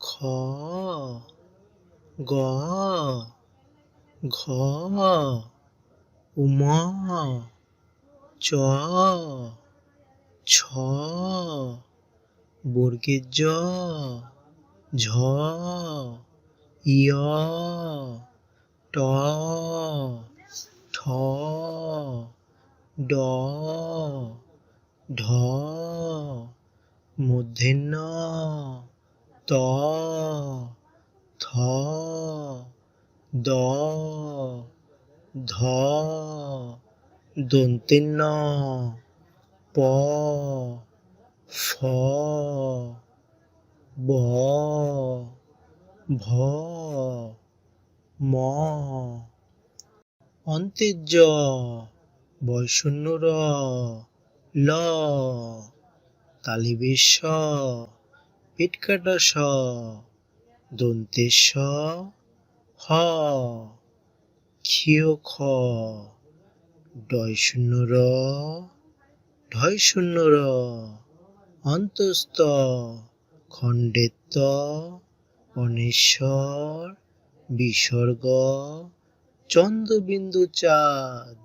খ গ ঘ উম চ ছ বর্গের জ ঝ ইয় ট ঠ ড ঢ মূর্ধন্য ত থ দ ধ দন্তেন্য প ফ ব ভ ম অন্তের জ বয়শূন্য র ল তালিবের স পেট কাটা স দন্তের স, হ, ক্ষীয় খ, ডয় শূন্য র, ঢয় শূন্য র, অন্তস্থ খণ্ডের ত অনেশ্বর, বিসর্গ, চন্দ্রবিন্দু চাঁদ।